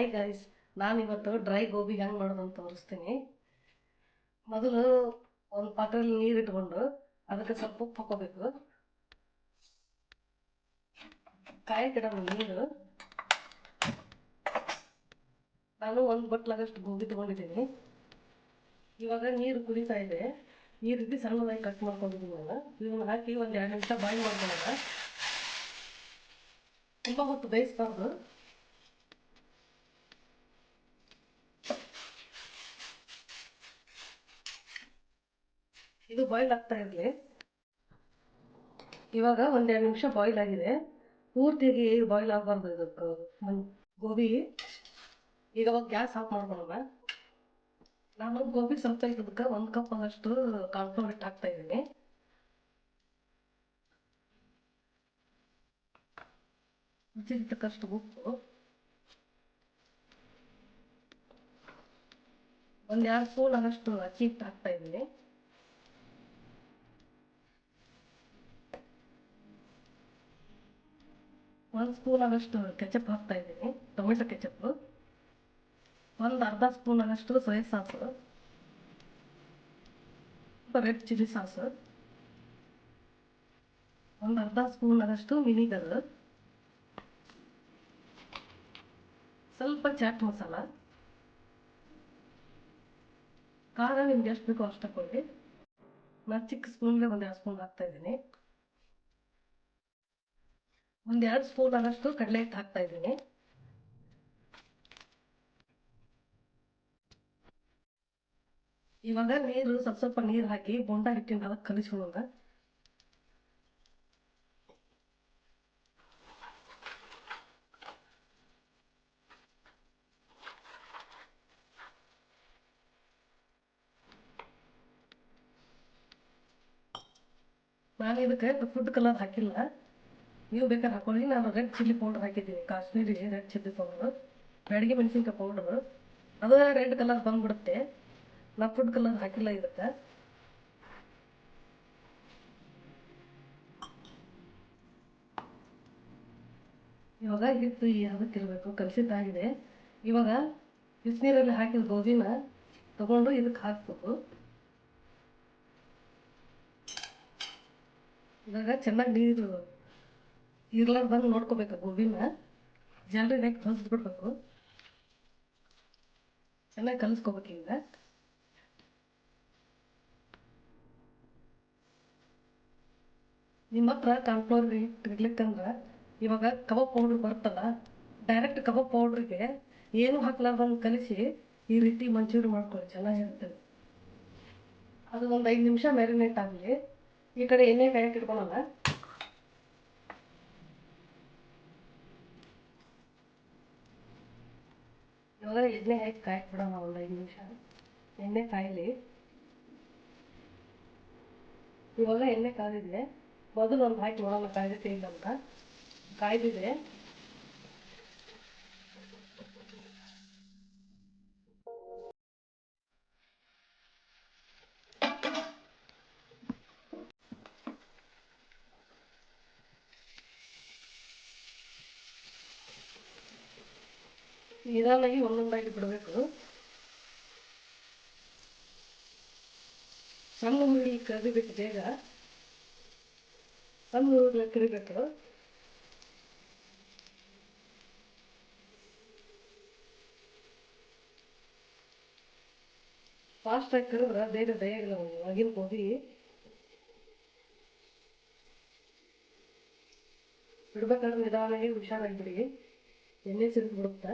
Hi ನಾನು ಇವತ್ತು dry gobi ಹೆಂಗೆ ಮಾಡೋದು ಅಂತ ತೋರಿಸ್ತೀನಿ. ಮೊದಲು ಒಂದು ಪಾತ್ರೆಯಲ್ಲಿ ನೀರು ಇಟ್ಕೊಂಡು ಅದಕ್ಕೆ ಸ್ವಲ್ಪ ಉಪ್ಪು ಹಾಕೋಬೇಕು ಕಾಯಕ್ಕಿಡೋದು ನೀರು. ನಾನು ಒಂದು ಬಟ್ಲಾಗಷ್ಟು ಗೋಬಿ ತೊಗೊಂಡಿದ್ದೀನಿ. ಇವಾಗ ನೀರು ಕುದೀತಾ ಇದೆ. ಈ ರೀತಿ ಸಣ್ಣದಾಗಿ ಕಟ್ ಮಾಡ್ಕೊಂಡಿದ್ದೀನಿ ನಾನು. ಇವನ್ನ ಹಾಕಿ ಒಂದು ಎರಡು ನಿಮಿಷ ಬಾಯ್ಲ್ ಮಾಡ್ಕೊಳ್ಳೋಣ. ತುಂಬ ಹೊತ್ತು ಬೇಯಿಸ್ಬಾರ್ದು. ಇದು ಬಾಯ್ಲ್ ಆಗ್ತಾ ಇರಲಿ. ಇವಾಗ ಒಂದೆರಡು ನಿಮಿಷ ಬಾಯ್ಲ್ ಆಗಿದೆ. ಪೂರ್ತಿಯಾಗಿ ಬಾಯ್ಲ್ ಆಗಬಾರ್ದು ಇದಕ್ಕೆ. ಗೋಬಿ. ಈಗ ಅವಾಗ ಗ್ಯಾಸ್ ಆಫ್ ಮಾಡ್ಕೊಳ್ಳೋಣ. ನಾನು ಗೋಬಿ ಸ್ವಲ್ಪ ಇದಕ್ಕೆ ಒಂದು ಕಪ್ ಆದಷ್ಟು ಕಾನ್ಫ್ಲೋರ್ ಹಿಟ್ಟು ಹಾಕ್ತಾ ಇದ್ದೀನಿ. ರುಚಿಗೆ ತಕ್ಕಷ್ಟು ಉಪ್ಪು. ಒಂದು ಎರಡು ಸ್ಪೂನ್ ಆಗಷ್ಟು ಅಕ್ಕಿ ಹಿಟ್ಟು ಹಾಕ್ತಾ ಇದ್ದೀನಿ. ಒಂದು ಸ್ಪೂನ್ ಆಗಷ್ಟು ಕೆಚಪ್ ಹಾಕ್ತಾ ಇದ್ದೀನಿ. ಟೊಮೆಟೊ ಕೆಚಪ್ ಒಂದು ಅರ್ಧ spoon ಆಗಷ್ಟು soya sauce. Red chilli sauce. ಒಂದು ಅರ್ಧ ಸ್ಪೂನ್ ಆಗಷ್ಟು ವಿನಿಗರ್. ಸ್ವಲ್ಪ ಚಾಟ್ ಮಸಾಲ. ಖಾರ ನಿಮ್ಗೆ ಎಷ್ಟು ಬೇಕೋ ಅಷ್ಟು ಹಾಕೊಳ್ಳಿ ನಾನು ಚಿಕ್ಕ ಸ್ಪೂನ್ಗೆ ಒಂದು ಎರಡು ಸ್ಪೂನ್ ಹಾಕ್ತಾ ಇದ್ದೀನಿ. ಒಂದು ಎರಡು ಸ್ಪೂನ್ ಅನ್ನಷ್ಟು ಕಡಲೆ ಹಿಟ್ಟು ಹಾಕ್ತಾ ಇದ್ದೀನಿ. ಇವಾಗ ನೀರು ಸ್ವಲ್ಪ ಸ್ವಲ್ಪ ನೀರು ಹಾಕಿ ಬೊಂಡ ಹಿಟ್ಟಿನ ಅದಕ್ಕೆ ಕಲಿಸ್ಕೊಳ್ಳೋಣ. ನಾನು ಇದಕ್ಕೆ ಫುಡ್ ಕಲರ್ ಹಾಕಿಲ್ಲ. ನೀವು ಬೇಕಾದ್ರೆ ಹಾಕೊಳ್ಳಿ. ನಾನು ರೆಡ್ ಚಿಲ್ಲಿ ಪೌಡರ್ ಹಾಕಿದ್ದೀನಿ. Kashmiri red chilli powder Byadgi ಮೆಣಸಿನ್ಕಾಯಿ ಪೌಡರ್ ಅದು ರೆಡ್ ಕಲರ್ ಬಂದ್ಬಿಡುತ್ತೆ. ನಾ ಫುಡ್ ಕಲರ್ ಹಾಕಿಲ್ಲ ಇದಕ್ಕೆ. ಇವಾಗ ಹಿಟ್ಟು ಅದಕ್ಕಿರಬೇಕು ಕಲಸಿದ್ದಾಗಿದೆ ಇವಾಗ ಬಿಸಿನೀರಲ್ಲಿ ಹಾಕಿದ ಗೋಬಿನ ತಗೊಂಡು ಇದಕ್ಕೆ ಹಾಕ್ಬೇಕು. ಇವಾಗ ಚೆನ್ನಾಗಿ ನೀರು ಇರ್ಲಾರ್ದಂಗೆ ನೋಡ್ಕೋಬೇಕು ಗೋಬಿನ ಜನರಿಗೆ ನೆಕ್ ಬಿಡ್ಬೇಕು ಚೆನ್ನಾಗಿ ಕಲಿಸ್ಕೋಬೇಕು ಈಗ ನಿಮ್ಮ ಹತ್ರ ಕಾನ್ಫ್ಲೋರ್ ಇರ್ಲಿಕ್ಕಂದ್ರೆ ಇವಾಗ ಕಬಾಬ್ ಪೌಡ್ರ್ ಬರ್ತಲ್ಲ ಡೈರೆಕ್ಟ್ ಕಬಾಬ್ ಪೌಡ್ರಿಗೆ ಏನು ಹಾಕ್ಲಾರ್ದಂಗೆ ಕಲಿಸಿ ಈ ರೀತಿ ಮಂಚೂರಿ ಮಾಡ್ಕೊಳ್ಳಿ ಚೆನ್ನಾಗಿರುತ್ತೆ ಅದು ಒಂದು ಐದು ನಿಮಿಷ ಮ್ಯಾರಿನೇಟ್ ಆಗಲಿ. ಈ ಕಡೆ ಎಣ್ಣೆ ಕಾಯಕ್ಕೆ ಇಟ್ಕೊಳ್ಳೋಣ ಇವಾಗ ಎಣ್ಣೆ ಹಾಕಿ ಕಾಯಕ್ ಬಿಡೋಣ ಒಂದು ಐದು ನಿಮಿಷ? ಎಣ್ಣೆ ಕಾಯಲಿ. ಇವಾಗ ಎಣ್ಣೆ ಕಾದಿದೆ ಮೊದಲು ಒಂದು ಹಾಕಿ ನೋಡೋಣ ಕಾಯ್ದೈತೆ ಇಲ್ಲ ಅಂತ. ಕಾಯ್ದಿದೆ. ನಿಧಾನಾಗಿ ಒಂದೊಂದಾಗಿ ಬಿಡಬೇಕು. ಸಣ್ಣ ಹುರುಳಿ ಕರಿಬೇಕು ಬೇಗ ಸಣ್ಣ ಹುರುಳಿ ಕರಿಬೇಕು. ಫಾಸ್ಟಾಗಿ ಕರೆದ್ರೆ ಬೇಗ ಬೇಯಲ್ಲ ಆಗಿನ ಗೋಧಿ ಬಿಡ್ಬೇಕಾದ್ರೆ ನಿಧಾನಾಗಿ ಹುಷಾರಾಗಿ ಬಿಡಿ. ಎಣ್ಣೆ ಸಿಡಿದು ಬಿಡುತ್ತೆ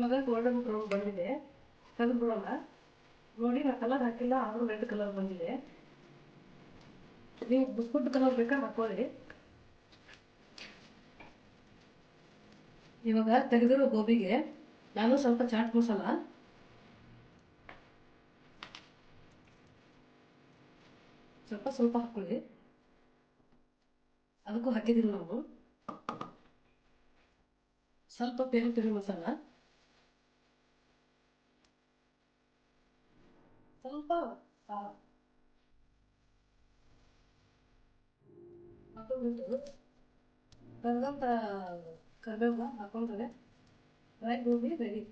ಇವಾಗ ಗೋಲ್ಡನ್ ಬ್ರೌನ್ ಬಂದಿದೆ. ತೆಗೆದು ಬಿಡೋಣ ನೋಡಿ ನಾ ಕಲರ್ ಹಾಕಿಲ್ಲ, ಆದರೂ ರೆಡ್ ಕಲರ್ ಬಂದಿದೆ. ನೀವು ಫುಡ್ ಕಲರ್ ಬೇಕಾ ಹಾಕೊಳ್ಳಿ ಇವಾಗ ತೆಗೆದಿರೋ ಗೋಬಿಗೆ ನಾನು ಸ್ವಲ್ಪ ಚಾಟ್ ಮಸಾಲ. ಸ್ವಲ್ಪ ಸ್ವಲ್ಪ ಹಾಕೊಳ್ಳಿ ಅದಕ್ಕೂ ಹಾಕಿದ್ದೀವಿ ನಾವು. ಸ್ವಲ್ಪ ಬೇರೆ ಬೇರೆ ಮಸಾಲ. ಸ್ವಲ್ಪ ಖಾರ ಹಾಕೊಂಡ್ಬಿಟ್ಟು ಕರ್ದಂತ ಕರಿಬೇವು ಹಾಕೊಂಡ್ರೆ ಡ್ರೈ ಗೋಬಿ ರೆಡಿ